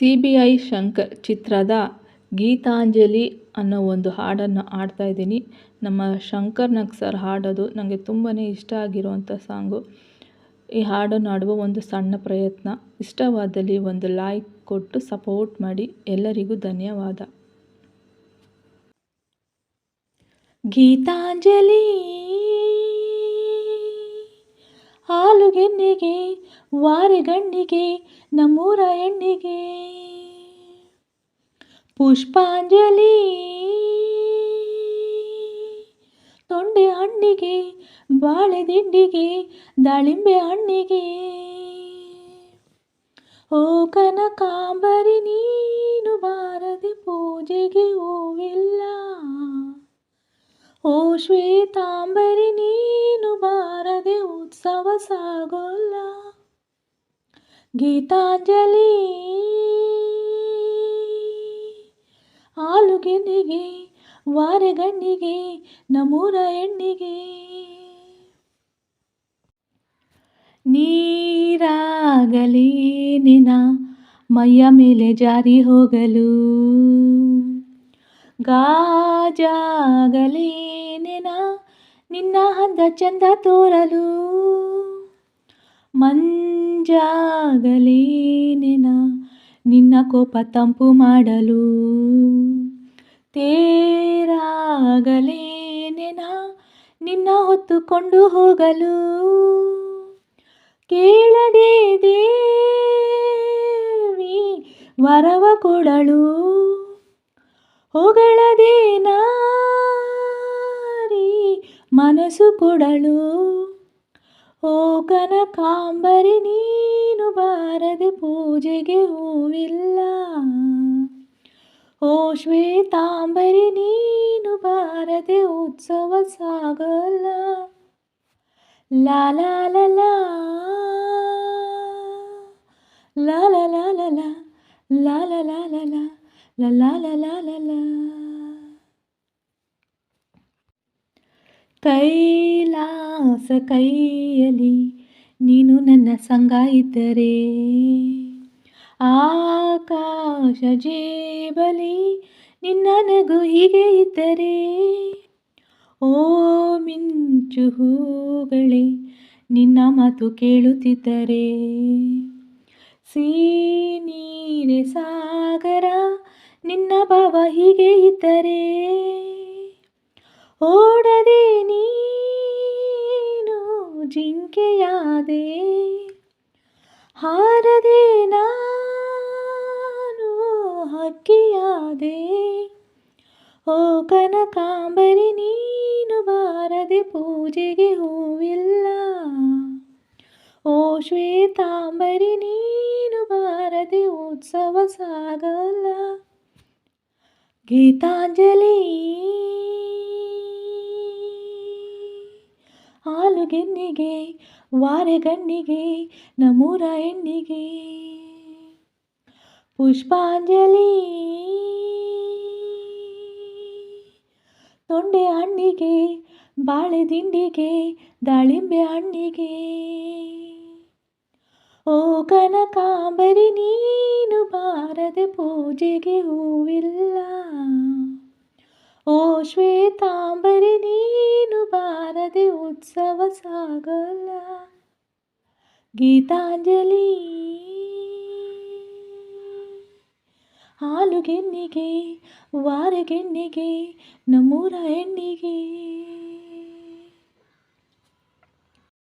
C B I Shankar ಚಿತ್ರದ ಗೀತಾಂಜಲಿ ಅನ್ನೋ ಒಂದು ಹಾಡನ್ನು ಹಾಡ್ತಾ ಇದ್ದೀನಿ. ನಮ್ಮ ಶಂಕರ್ ನಾಗ್ ಸರ್ ಹಾಡೋದು ನನಗೆ ತುಂಬಾ ಇಷ್ಟ ಆಗಿರುವಂಥ ಸಾಂಗು. ಈ ಹಾಡನ್ನು ಹಾಡುವ ಒಂದು ಸಣ್ಣ ಪ್ರಯತ್ನ. ಇಷ್ಟವಾದಲ್ಲಿ ಒಂದು ಲೈಕ್ ಕೊಟ್ಟು ಸಪೋರ್ಟ್ ಮಾಡಿ. ಎಲ್ಲರಿಗೂ ಧನ್ಯವಾದ. ಗೀತಾಂಜಲಿ ಹಾಲುಗೆನ್ನಿಗೆ ವಾರೆಗಣ್ಣಿಗೆ ನಮ್ಮೂರ ಹೆಣ್ಣಿಗೆ ಪುಷ್ಪಾಂಜಲಿ. ತೊಂಡೆ ಹಣ್ಣಿಗೆ ಬಾಳೆದಿಂಡಿಗೆ ದಾಳಿಂಬೆ ಹಣ್ಣಿಗೆ. ಓ ಕನಕಾಂಬರಿ, ನೀನು ಬಾರದೆ ಪೂಜೆಗೆ ಹೂವಿಲ್ಲ. ಓ ಶ್ವೇತಾಂಬರಿ, ನೀನು ಬಾರದೆ ಉತ್ಸವ ಸಾಗೋಲ್ಲ. ಗೀತಾಂಜಲಿ. ಆಲುಗೆನ್ನಿಗೆ ವಾರೆಗಣ್ಣಿಗೆ ನಮ್ಮೂರ ಹೆಣ್ಣಿಗೆ ನೀರಾಗಲಿ ನಿನ ಮೈಯ ಮೇಲೆ ಜಾರಿ ಹೋಗಲು. ಗಾಜಾಗಲಿ ನಿನ ನಿನ್ನ ಹಂದ ಚಂದ ತೋರಲು. ಮಂಜಾಗಲಿ ನಿನ ನಿನ್ನ ಕೋಪ ತಂಪು ಮಾಡಲು. ತೇರಾಗಲಿ ನೆನ ನಿನ್ನ ಹೊತ್ತುಕೊಂಡು ಹೋಗಲು? ಕೇಳದೆ ದೇವಿ ವರವ ಕೊಡಳು ಹೊಗಳದೆ ನಾರಿ ಮನಸ್ಸು ಕೊಡಳು ಓ ಕನಕಾಂಬರಿ, ನೀನು ಬಾರದೆ ಪೂಜೆಗೆ ಹೂವಿಲ್ಲ. ಓ ಶ್ವೇತಾಂಬರಿ ನೀನು ಬಾರದೆ ಉತ್ಸವ ಸಾಗಲ್ಲ ಲಾ ಲಾ ಲಾ ಲಾ ಲಾ ಲಾ ಲಾ ಲಾ ಲಾ ಲಾ ಲಾ ಲಾ ಲಾ ಲಾ ಲಾ ಲಾ ಲಾ ಲಾ ಲಾ ಲಾ ಕೈಲಾಸ ಕೈಯಲ್ಲಿ ನೀನು ನನ್ನ ಸಂಗ ಇದ್ದರೆ ಆಕಾಶ ಜೀಬಲಿ ನಿನ್ನ ನಗು ಹೀಗೆ ಇದ್ದರೆ, ಓ ಮಿಂಚು ಹೂಗಳೇ, ನಿನ್ನ ಮಾತು ಕೇಳುತ್ತಿದ್ದರೆ. ನೀರೆ ಸಾಗರ, ನಿನ್ನ ಭಾವ ಹೀಗೆ ಇದ್ದರೆ, ಓಡದೆ ನೀನು ಜಿಂಕೆಯಾದೆ. ಹಾರದೆ ಕನಕಾಂಬರಿ ನೀನು ಬಾರದೆ ಪೂಜೆಗೆ ಹೂವಿಲ್ಲ. ಓ ಶ್ವೇತಾಂಬರಿ ನೀನು ಬಾರದೆ ಉತ್ಸವ ಸಾಗಲ್ಲ. ಗೀತಾಂಜಲಿ ಹಾಲುಗೆನ್ನಿಗೆ, ವಾರೆಗಣ್ಣಿಗೆ, ನಮೂರ ಹೆಣ್ಣಿಗೆ. ಪುಷ್ಪಾಂಜಲಿ ತೊಂಡೆ ಹಣ್ಣಿಗೆ, ಬಾಳೆ ದಿಂಡಿಗೆ ದಾಳಿಂಬೆ ಹಣ್ಣಿಗೆ. ಓ ಕನಕಾಂಬರಿ, ನೀನು ಬಾರದೆ ಪೂಜೆಗೆ ಹೂವಿಲ್ಲ. ಓ ಶ್ವೇತಾಂಬರಿ, ನೀನು ಬಾರದೆ ಉತ್ಸವ ಸಾಗಲ್ಲ. ಗೀತಾಂಜಲಿ. ಹಾಲುಗೆನ್ನಿಗೆ ವಾರಗೆನ್ನಿಗೆ ನಮ್ಮೂರ ಹೆಣ್ಣಿಗೆ.